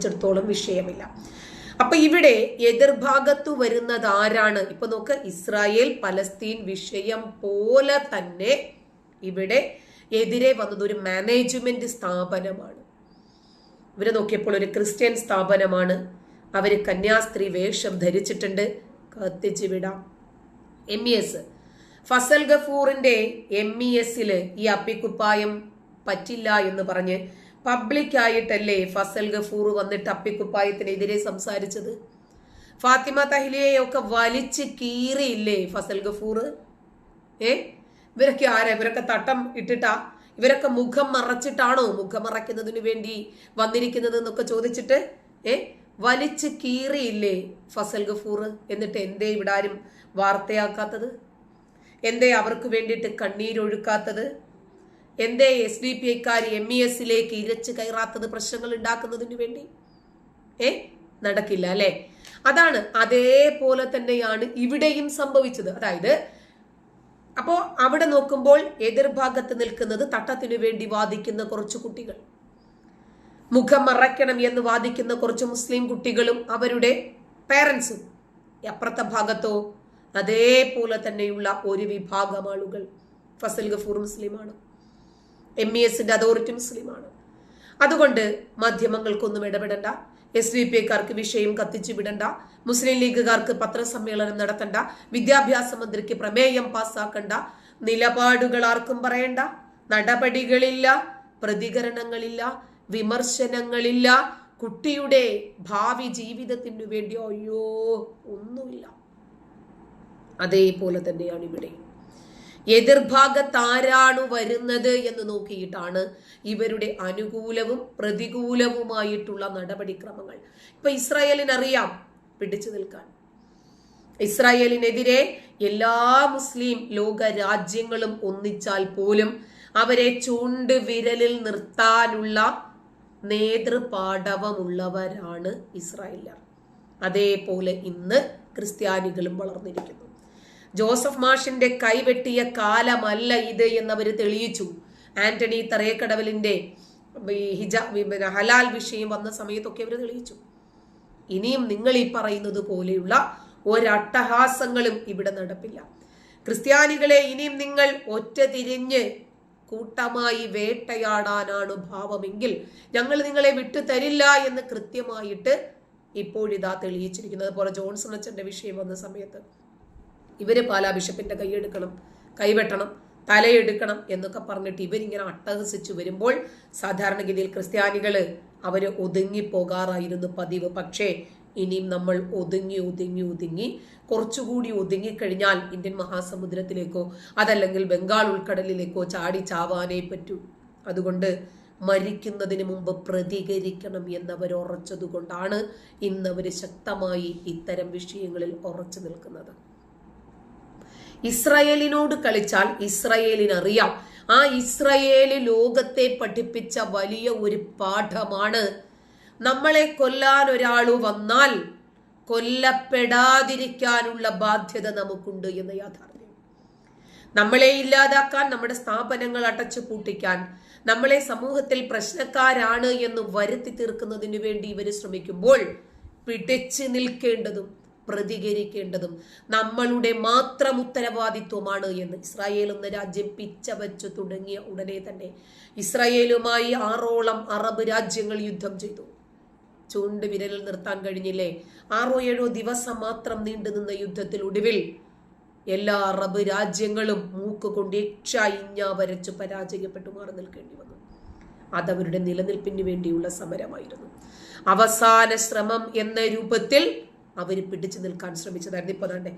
സംബന്ധിച്ചിടത്തോളം വിഷയമില്ല. അപ്പൊ ഇവിടെ എതിർഭാഗത്തു വരുന്നത് ആരാണ്? ഇപ്പൊ നോക്ക് ഇസ്രായേൽ പലസ്തീൻ വിഷയം പോലെ തന്നെ ഇവിടെ എതിരെ വന്നത് ഒരു മാനേജ്മെന്റ് സ്ഥാപനമാണ്. ഇവരെ നോക്കിയപ്പോൾ ഒരു ക്രിസ്ത്യൻ സ്ഥാപനമാണ്. അവർ കന്യാസ്ത്രീ വേഷം ധരിച്ചിട്ടുണ്ട്. കത്തിച്ചു വിടാം. എം ഇ എസ് ഫസൽ ഗഫൂറിന്റെ എം ഇ എസിൽ ഈ അപ്പിക്കുപ്പായം പറ്റില്ല എന്ന് പറഞ്ഞ് പബ്ലിക് ആയിട്ടല്ലേ ഫസൽ ഗഫൂർ വന്നിട്ട് അപ്പിക്കുപ്പായത്തിനെതിരെ സംസാരിച്ചത്? ഫാത്തിമ തഹ്ലിയെയൊക്കെ വലിച്ച് കീറിയില്ലേ ഫസൽ ഗഫൂർ? ഏ? ഇവരൊക്കെ ആരാ? ഇവരൊക്കെ തട്ടം ഇട്ടിട്ടാ? ഇവരൊക്കെ മുഖം മറച്ചിട്ടാണോ മുഖം മറയ്ക്കുന്നതിന് വേണ്ടി വന്നിരിക്കുന്നത് എന്നൊക്കെ ചോദിച്ചിട്ട് ഏ? വലിച്ച് കീറിയില്ലേ ഫസൽ ഗഫൂർ? എന്നിട്ട് എന്തേ ഇവിടെ ആരും വാർത്തയാക്കാത്തത്? എന്തേ അവർക്ക് വേണ്ടിയിട്ട് കണ്ണീരൊഴുക്കാത്തത്? എന്തേ എസ് ഡി പി ഐക്കാർ എം ഇ എസിലേക്ക് ഇരച്ച് കയറാത്തത് പ്രശ്നങ്ങൾ ഉണ്ടാക്കുന്നതിന് വേണ്ടി? ഏ? നടക്കില്ല അല്ലെ? അതാണ് അതേപോലെ തന്നെയാണ് ഇവിടെയും സംഭവിച്ചത്. അതായത് അപ്പോ അവിടെ നോക്കുമ്പോൾ എതിർഭാഗത്ത് നിൽക്കുന്നത് തട്ടത്തിനു വേണ്ടി വാദിക്കുന്ന കുറച്ച് കുട്ടികൾ. മുഖം മറയ്ക്കണം എന്ന് വാദിക്കുന്ന കുറച്ച് മുസ്ലിം കുട്ടികളും അവരുടെ പേരൻസും അപ്പുറത്തെ ഭാഗത്തോ അതേപോലെ തന്നെയുള്ള ഒരു വിഭാഗം ആളുകൾ. ഫസൽ ഗഫൂർ മുസ്ലിമാണ്. എം ഇ എസിന്റെ അതോറിറ്റി മുസ്ലിമാണ്. അതുകൊണ്ട് മാധ്യമങ്ങൾക്കൊന്നും ഇടപെടണ്ട. എസ് ഡി പി ഐക്കാർക്ക് വിഷയം കത്തിച്ചു വിടണ്ട. മുസ്ലിം ലീഗുകാർക്ക് പത്രസമ്മേളനം നടത്തണ്ട. വിദ്യാഭ്യാസ മന്ത്രിക്ക് പ്രമേയം പാസ്സാക്കണ്ട നിലപാടുകൾ ആർക്കും പറയണ്ട. നടപടികളില്ല. പ്രതികരണങ്ങളില്ല. വിമർശനങ്ങളില്ല. കുട്ടിയുടെ ഭാവി ജീവിതത്തിനു വേണ്ടി അയ്യോ ഒന്നുമില്ല. അതേപോലെ തന്നെയാണ് ഇവിടെ. എതിർഭാഗത്ത് ആരാണ് വരുന്നത് എന്ന് നോക്കിയിട്ടാണ് ഇവരുടെ അനുകൂലവും പ്രതികൂലവുമായിട്ടുള്ള നടപടിക്രമങ്ങൾ. ഇപ്പൊ ഇസ്രായേലിനറിയാം പിടിച്ചു നിൽക്കാൻ. ഇസ്രായേലിനെതിരെ എല്ലാ മുസ്ലിം ലോക രാജ്യങ്ങളും ഒന്നിച്ചാൽ പോലും അവരെ ചൂണ്ട് വിരലിൽ നിർത്താനുള്ള നേതൃപാടവമുള്ളവരാണ് ഇസ്രായേലർ. അതേപോലെ ഇന്ന് ക്രിസ്ത്യാനികളും വളർന്നിരിക്കുന്നു. ജോസഫ് മാഷിന്റെ കൈവെട്ടിയ കാലമല്ല ഇത് എന്നവർ തെളിയിച്ചു. ആന്റണി തറയക്കടവലിന്റെ ഹിജ ഹലാൽ വിഷയം വന്ന സമയത്തൊക്കെ അവർ തെളിയിച്ചു. ഇനിയും നിങ്ങൾ ഈ പറയുന്നത് പോലെയുള്ള ഒരട്ടഹാസങ്ങളും ഇവിടെ നടപ്പില്ല. ക്രിസ്ത്യാനികളെ ഇനിയും നിങ്ങൾ ഒറ്റ തിരിഞ്ഞ് കൂട്ടമായി വേട്ടയാടാനാണ് ഭാവമെങ്കിൽ ഞങ്ങൾ നിങ്ങളെ വിട്ടു തരില്ല എന്ന് കൃത്യമായിട്ട് ഇപ്പോഴിതാ തെളിയിച്ചിരിക്കുന്നത്. അതുപോലെ ജോൺസൺ അച്ഛന്റെ വിഷയം വന്ന സമയത്ത്. ഇവർ പാലാ ബിഷപ്പിന്റെ കൈയെടുക്കണം കൈവെട്ടണം തലയെടുക്കണം എന്നൊക്കെ പറഞ്ഞിട്ട് ഇവരിങ്ങനെ അട്ടഹസിച്ചു വരുമ്പോൾ സാധാരണഗതിയിൽ ക്രിസ്ത്യാനികൾ അവർ ഒതുങ്ങി പോകാറായിരുന്നു പതിവ്. പക്ഷേ ഇനിയും നമ്മൾ ഒതുങ്ങി ഒതുങ്ങി ഒതുങ്ങി കുറച്ചുകൂടി ഒതുങ്ങിക്കഴിഞ്ഞാൽ ഇന്ത്യൻ മഹാസമുദ്രത്തിലേക്കോ അതല്ലെങ്കിൽ ബംഗാൾ ഉൾക്കടലിലേക്കോ ചാടി ചാവാനേ പറ്റൂ. അതുകൊണ്ട് മരിക്കുന്നതിന് മുമ്പ് പ്രതികരിക്കണം എന്നവർ ഉറച്ചതുകൊണ്ടാണ് ഇന്നവർ ശക്തമായി ഇത്തരം വിഷയങ്ങളിൽ ഉറച്ചു നിൽക്കുന്നത്. ഇസ്രയേലിനോട് കളിച്ചാൽ ഇസ്രയേലിനറിയാം. ആ ഇസ്രയേൽ ലോകത്തെ പഠിപ്പിച്ച വലിയ ഒരു പാഠമാണ്. നമ്മളെ കൊല്ലാൻ ഒരാൾ വന്നാൽ കൊല്ലപ്പെടാതിരിക്കാനുള്ള ബാധ്യത നമുക്കുണ്ട് എന്ന യാഥാർത്ഥ്യം. നമ്മളെ ഇല്ലാതാക്കാൻ നമ്മുടെ സ്ഥാപനങ്ങൾ അടച്ചു പൂട്ടിക്കാൻ നമ്മളെ സമൂഹത്തിൽ പ്രശ്നക്കാരാണ് എന്ന് വരുത്തി തീർക്കുന്നതിന് വേണ്ടി ഇവർ ശ്രമിക്കുമ്പോൾ പിടിച്ചു നിൽക്കേണ്ടതും പ്രതികരിക്കേണ്ടതും നമ്മളുടെ മാത്രം ഉത്തരവാദിത്വമാണ് എന്ന് ഇസ്രായേൽ എന്ന രാജ്യം പിച്ചവച്ചു തുടങ്ങിയ ഉടനെ തന്നെ ഇസ്രായേലുമായി ആറോളം അറബ് രാജ്യങ്ങൾ യുദ്ധം ചെയ്തു. ചൂണ്ട് വിരലിൽ നിർത്താൻ കഴിഞ്ഞില്ലേ? ആറോ ഏഴോ ദിവസം മാത്രം നീണ്ടു നിന്ന യുദ്ധത്തിൽ ഒടുവിൽ എല്ലാ അറബ് രാജ്യങ്ങളും മൂക്ക് കൊണ്ട് ഇച്ഛ ഇഞ്ഞ വരച്ചു പരാജയപ്പെട്ടു മാറി നിൽക്കേണ്ടി വന്നു. അതവരുടെ നിലനിൽപ്പിന് വേണ്ടിയുള്ള സമരമായിരുന്നു. അവസാന ശ്രമം എന്ന രൂപത്തിൽ അവർ പിടിച്ചു നിൽക്കാൻ ശ്രമിച്ചതായിരുന്നു. ഇപ്പൊ തന്നെ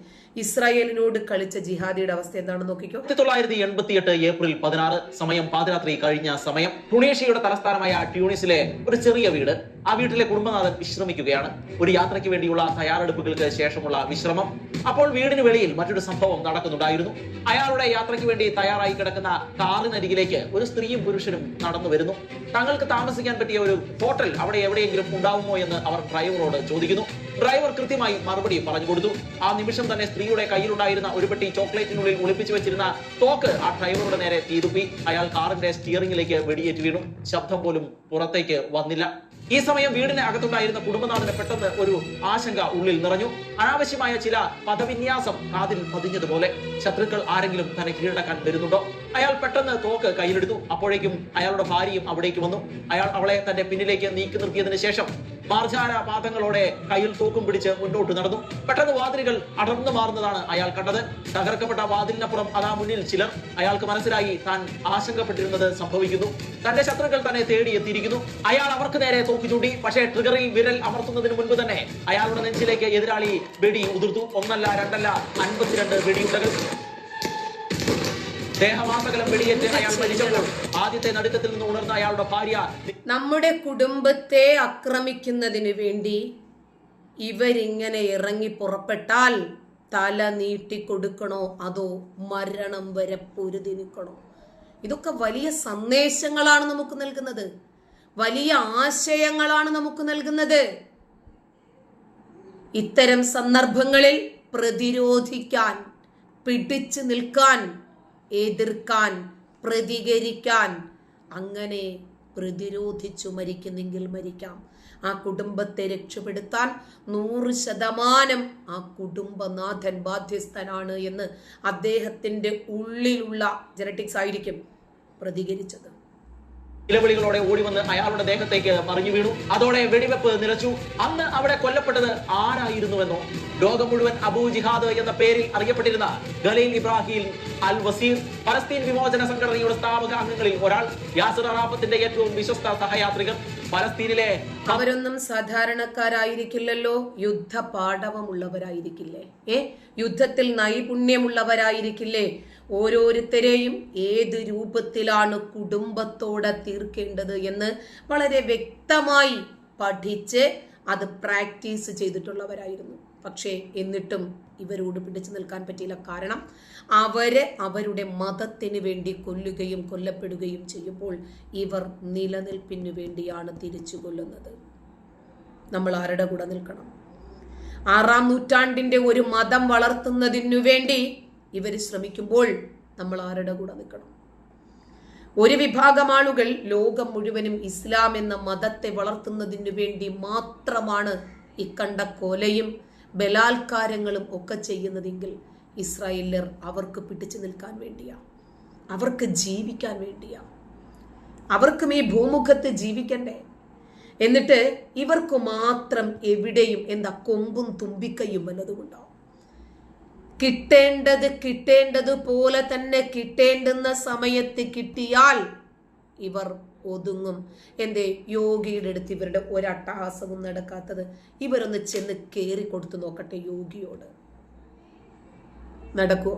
ഇസ്രായേലിനോട് കളിച്ച ജിഹാദിയുടെ അവസ്ഥ എന്താണെന്ന് നോക്കിക്കോ. ആയിരത്തി തൊള്ളായിരത്തി എൺപത്തി എട്ട് ഏപ്രിൽ പതിനാറ് സമയം പാതിരാത്രി കഴിഞ്ഞ സമയം ടുണേഷ്യയുടെ തലസ്ഥാനമായ ട്യൂണിസിലെ ഒരു ചെറിയ വീട് ആ വീട്ടിലെ കുടുംബനാഥൻ വിശ്രമിക്കുകയാണ്. ഒരു യാത്രയ്ക്ക് വേണ്ടിയുള്ള തയ്യാറെടുപ്പുകൾക്ക് ശേഷമുള്ള വിശ്രമം. അപ്പോൾ വീടിന് വെളിയിൽ മറ്റൊരു സംഭവം നടക്കുന്നുണ്ടായിരുന്നു. അയാളുടെ യാത്രയ്ക്ക് വേണ്ടി തയ്യാറായി കിടക്കുന്ന കാറിനരികിലേക്ക് ഒരു സ്ത്രീയും പുരുഷനും നടന്നു വരുന്നു. തങ്ങൾക്ക് താമസിക്കാൻ പറ്റിയ ഒരു ഹോട്ടൽ അവിടെ എവിടെയെങ്കിലും ഉണ്ടാവുമോ എന്ന് അവർ ഡ്രൈവറോട് ചോദിക്കുന്നു. ഡ്രൈവർ കൃത്യമായി മറുപടി പറഞ്ഞു കൊടുത്തു. ആ നിമിഷം തന്നെ സ്ത്രീയുടെ കയ്യിലുണ്ടായിരുന്ന ഒരു പെട്ടി ചോക്ലേറ്റിനുള്ളിൽ ഒളിപ്പിച്ചു വെച്ചിരുന്ന തോക്ക് ആ ഡ്രൈവറുടെ നേരെ തീതുപ്പി. അയാൾ കാറിന്റെ സ്റ്റിയറിംഗിലേക്ക് വെടിയേറ്റ് വീണു. ശബ്ദം പോലും പുറത്തേക്ക് വന്നില്ല. ഈ സമയം വീടിന് അകത്തുണ്ടായിരുന്ന കുടുംബനാഥന് പെട്ടെന്ന് ഒരു ആശങ്ക ഉള്ളിൽ നിറഞ്ഞു. അനാവശ്യമായ ചില പദവിന്യാസം കാതിൽ പതിഞ്ഞതുപോലെ ശത്രുക്കൾ ആരെങ്കിലും തന്നെ കീഴടക്കാൻ വരുന്നുണ്ടോ? അയാൾ പെട്ടെന്ന് തോക്ക് കയ്യിലെടുത്തു. അപ്പോഴേക്കും അയാളുടെ ഭാര്യയും അവിടേക്ക് വന്നു. അയാൾ അവളെ തന്റെ പിന്നിലേക്ക് നീക്കി നിർത്തിയതിനു ശേഷം മാർജാര പാദങ്ങളോടെ കയ്യിൽ തൂക്കും പിടിച്ച് മുന്നോട്ട് നടന്നു. പെട്ടെന്ന് വാതിലുകൾ അടർന്നു മാറുന്നതാണ് അയാൾ കണ്ടത്. തകർക്കപ്പെട്ട വാതിലിനപ്പുറം അതാ മുന്നിൽ ചിലർ. അയാൾക്ക് മനസ്സിലായി താൻ ആശങ്കപ്പെട്ടിരുന്നത് സംഭവിക്കുന്നു. തന്റെ ശത്രുക്കൾ തന്നെ തേടി എത്തിയിരിക്കുന്നു. അയാൾ അവർക്ക് നേരെ തോക്ക് ചൂണ്ടി പക്ഷേ ട്രിഗറിൽ വിരൽ അമർത്തുന്നതിന് മുൻപ് തന്നെ അയാളുടെ നെഞ്ചിലേക്ക് എതിരാളി വെടി ഉതിർത്തു. ഒന്നല്ല രണ്ടല്ല അൻപത്തിരണ്ട് വെടിയുണ്ടകൾ. ആദ്യത്തെ നിന്ന് ഉണർന്ന അയാളുടെ ഭാര്യ നമ്മുടെ കുടുംബത്തെ ആക്രമിക്കുന്നതിന് വേണ്ടി ഇവരിങ്ങനെ ഇറങ്ങി പുറപ്പെട്ടാൽ തല നീട്ടി കൊടുക്കണോ? അതോ മരണം വരെ പൊരുതിരിക്കണോ ഇതൊക്കെ വലിയ സന്ദേശങ്ങളാണ് നമുക്ക് നൽകുന്നത്. വലിയ ആശയങ്ങളാണ് നമുക്ക് നൽകുന്നത്. ഇത്തരം സന്ദർഭങ്ങളിൽ പ്രതിരോധിക്കാൻ പിടിച്ചു നിൽക്കാൻ എതിർക്കാൻ പ്രതികരിക്കാൻ അങ്ങനെ പ്രതിരോധിച്ചു മരിക്കുന്നെങ്കിൽ മരിക്കാം. ആ കുടുംബത്തെ രക്ഷപ്പെടുത്താൻ നൂറ് ശതമാനം ആ കുടുംബനാഥൻ ബാധ്യസ്ഥനാണ് എന്ന് അദ്ദേഹത്തിന്റെ ഉള്ളിലുള്ള ജനറ്റിക്സ് ആയിരിക്കും പ്രതികരിച്ചത്. നിലവിളികളോടെ ഓടി വന്ന് അയാളുടെ ദേഹത്തേക്ക് പറഞ്ഞു വീണു. അതോടെ വെടിവെപ്പ് നിലച്ചു. അന്ന് അവിടെ കൊല്ലപ്പെട്ടത് ആരായിരുന്നുവെന്നോ? ലോകം മുഴുവൻ അബൂ ജിഹാദ് എന്ന പേരിൽ അറിയപ്പെട്ടിരുന്ന Khalil Ibrahim Al Wazir Palestine വിമോചന സംഘടനയുടെ സ്ഥാപക അംഗങ്ങളിൽ ഒരാൾ. യാസർ അറാഫത്തിന്റെ ഏറ്റവും വിശ്വസ്ത സഹയാത്രികർ പലസ്തീനിലെ അവരൊന്നും സാധാരണക്കാരായിരിക്കില്ലല്ലോ. യുദ്ധ പാഠവമുള്ളവരായിരിക്കില്ലേ ഏ? യുദ്ധത്തിൽ നൈപുണ്യമുള്ളവരായിരിക്കില്ലേ? ഓരോരുത്തരെയും ഏത് രൂപത്തിലാണ് കുടുംബത്തോടെ തീർക്കേണ്ടത് എന്ന് വളരെ വ്യക്തമായി പഠിച്ച് അത് പ്രാക്ടീസ് ചെയ്തിട്ടുള്ളവരായിരുന്നു. പക്ഷേ എന്നിട്ടും ഇവരോട് പിടിച്ചു നിൽക്കാൻ പറ്റിയില്ല. കാരണം അവരെ അവരുടെ മതത്തിന് വേണ്ടി കൊല്ലുകയും കൊല്ലപ്പെടുകയും ചെയ്യുമ്പോൾ ഇവർ നിലനിൽപ്പിന് വേണ്ടിയാണ് തിരിച്ചു കൊല്ലുന്നത്. നമ്മൾ ആരുടെ കൂടെ നിൽക്കണം? ആറാം നൂറ്റാണ്ടിന്റെ ഒരു മതം വളർത്തുന്നതിനു വേണ്ടി ഇവർ ശ്രമിക്കുമ്പോൾ നമ്മൾ ആരുടെ കൂടെ നിൽക്കണം? ഒരു വിഭാഗം ആളുകൾ ലോകം മുഴുവനും ഇസ്ലാം എന്ന മതത്തെ വളർത്തുന്നതിനു വേണ്ടി മാത്രമാണ് ഇക്കണ്ട കൊലയും ബലാത്കാരങ്ങളും ഒക്കെ ചെയ്യുന്നതെങ്കിൽ ഇസ്രായേലർ അവർക്ക് പിടിച്ചു നിൽക്കാൻ വേണ്ടിയാ. അവർക്ക് ജീവിക്കാൻ വേണ്ടിയാ. അവർക്കും ഈ ഭൂമുഖത്ത് ജീവിക്കണ്ടേ? എന്നിട്ട് ഇവർക്ക് മാത്രം എവിടെയും എന്താ കൊമ്പും തുമ്പിക്കയും വല്ലതുമുണ്ടാവും കിട്ടേണ്ടത് കിട്ടേണ്ടത് പോലെ തന്നെ കിട്ടേണ്ടുന്ന സമയത്ത് കിട്ടിയാൽ ഇവർ ഒതുങ്ങും. എന്തേ? യോഗിയുടെ അടുത്ത് ഇവരുടെ ഒരട്ടഹാസവും നടക്കാത്തത് ഇവരൊന്ന് ചെന്ന് കയറി കൊടുത്തു നോക്കട്ടെ യോഗിയോട്. നടക്കുക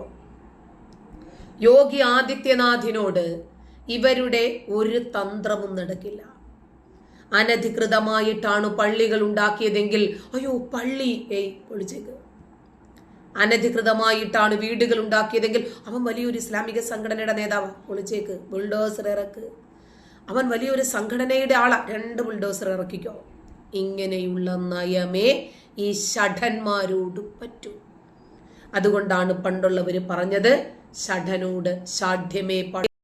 യോഗി ആദിത്യനാഥിനോട് ഇവരുടെ ഒരു തന്ത്രവും നടക്കില്ല. അനധികൃതമായിട്ടാണ് പള്ളികൾ ഉണ്ടാക്കിയതെങ്കിൽ അയ്യോ പള്ളി ഏയ് പൊളിച്ചേക്ക്. അനധികൃതമായിട്ടാണ് വീടുകൾ ഉണ്ടാക്കിയതെങ്കിൽ അവൻ വലിയൊരു ഇസ്ലാമിക സംഘടനയുടെ നേതാവ്. ഒളിച്ചേക്ക് ബുൾഡോസർ ഇറക്ക്. അവൻ വലിയൊരു സംഘടനയുടെ ആളാ. രണ്ട് ബുൾഡോസർ ഇറക്കിക്കോ. ഇങ്ങനെയുള്ള നയമേ ഈ ഷഠന്മാരോട് പറ്റൂ. അതുകൊണ്ടാണ് പണ്ടുള്ളവർ പറഞ്ഞത് ഷഠനോട് ഷാഠ്യമേ